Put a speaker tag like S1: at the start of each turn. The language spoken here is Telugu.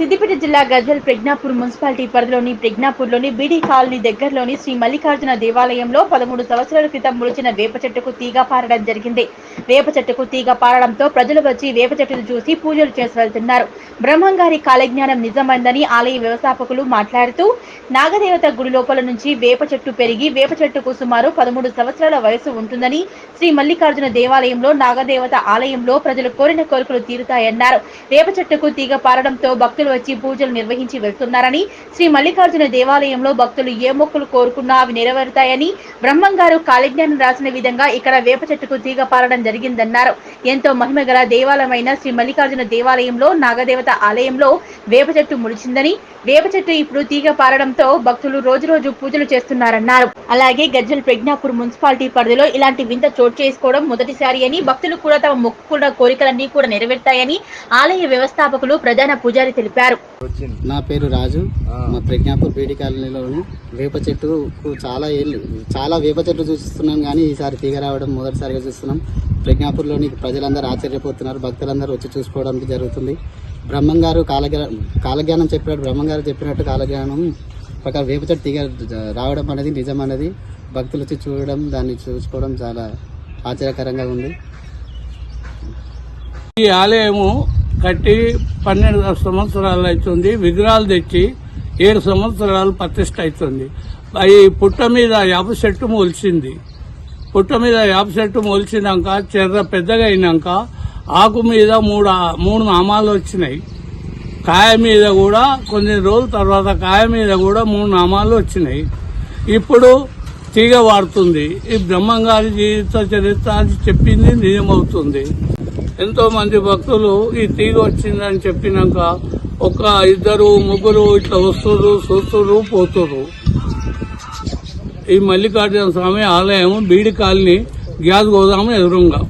S1: సిద్దిపేట జిల్లా గజ్వెల్ ప్రజ్ఞాపూర్ మున్సిపాలిటీ పరిధిలోని ప్రజ్ఞాపూర్లోని బీడీ కాలనీ దగ్గరలోని శ్రీ మల్లికార్జున దేవాలయంలో పదమూడు సంవత్సరాల క్రితం ములిచిన వేప చెట్టుకు తీగ పారడం జరిగింది. వేప చెట్టుకు తీగ పారడంతో ప్రజలు వచ్చి వేప చెట్టును చూసి పూజలు చేసి వెళ్తున్నారు. బ్రహ్మంగారి కాలజ్ఞానం నిజమైందని ఆలయ వ్యవస్థాపకులు మాట్లాడుతూ నాగదేవత గుడి లోపల నుంచి వేప చెట్టు పెరిగి వేప చెట్టుకు సుమారు పదమూడు సంవత్సరాల వయసు ఉంటుందని శ్రీ మల్లికార్జున దేవాలయంలో నాగదేవత ఆలయంలో ప్రజలు కోరిన కోరికలు తీరుతాయన్నారు. వేప చెట్టుకు తీగ పారడంతో భక్తులు వచ్చి పూజలు నిర్వహించి వెళ్తున్నారని శ్రీ మల్లికార్జున దేవాలయంలో భక్తులు ఏ మొక్కులు కోరుకున్నా అవి నెరవేరుతాయని బ్రహ్మంగారు కాలజ్ఞానం రాసిన విధంగా ఇక్కడ వేప చెట్టుకు తీగ పారడం జరిగిందన్నారు. ఎంతో మహిమ గల దేవాలయమైన శ్రీ మల్లికార్జున దేవాలయంలో నాగదేవత ఆలయంలో వేప చెట్టు ముడిచిందని వేప చెట్టు ఇప్పుడు తీగ పారడంతో భక్తులు రోజు రోజు పూజలు చేస్తున్నారన్నారు. అలాగే గజ్జల్ ప్రజ్ఞాపూర్ మున్సిపాలిటీ పరిధిలో ఇలాంటి వింత చోటు చేసుకోవడం మొదటిసారి అని భక్తులు కూడా తమ మొక్కుకున్న కోరికలన్నీ కూడా నెరవేరుతాయని ఆలయ వ్యవస్థాపకులు ప్రధాన పూజారి తెలిపారు.
S2: నా పేరు రాజు. మా ప్రజ్ఞాపూర్ బీడి కాలనీలోని. వేప చెట్టుకు చాలా ఏళ్ళు చాలా వేప చెట్లు చూస్తున్నాం కానీ ఈసారి తీగ రావడం మొదటిసారిగా చూస్తున్నాం. ప్రజ్ఞాపూర్లోని ప్రజలందరూ ఆశ్చర్యపోతున్నారు. భక్తులందరూ వచ్చి చూసుకోవడానికి జరుగుతుంది. బ్రహ్మంగారు కాలజ్ఞా కాలజ్ఞానం చెప్పినట్టు బ్రహ్మంగారు చెప్పినట్టు కాలజ్ఞానం ప్రకారం వేప చెట్టు తీగ రావడం అనేది నిజం అనేది భక్తులు వచ్చి చూడడం దాన్ని చూసుకోవడం చాలా ఆశ్చర్యకరంగా ఉంది.
S3: ఈ ఆలయము కట్టి పన్నెండు సంవత్సరాలు అవుతుంది. విగ్రహాలు తెచ్చి ఏడు సంవత్సరాలు ప్రతిష్ట అవుతుంది. అవి పుట్ట మీద యాప చెట్టు మొలిచింది. పుట్ట మీద యాప చెట్టు మొలిచినాక చెర్ర పెద్దగా అయినాక ఆకు మీద మూడు మూడు నామాలు వచ్చినాయి. కాయ మీద కూడా కొన్ని రోజుల తర్వాత కాయ మీద కూడా మూడు నామాలు వచ్చినాయి. ఇప్పుడు తీగ వాడుతుంది. ఈ బ్రహ్మంగారి జీవిత చరిత్ర అని చెప్పింది నిజమవుతుంది. ఎంతో మంది భక్తులు ఈ తీగ వచ్చిందని చెప్పినాక ఒక ఇద్దరు ముగ్గురు ఇట్లా వస్తురు చూస్తురు పోతురు ఈ మల్లికార్జున స్వామి ఆలయం బీడి కాలనీ గ్యాస్ గోదాము ఎదురుగా.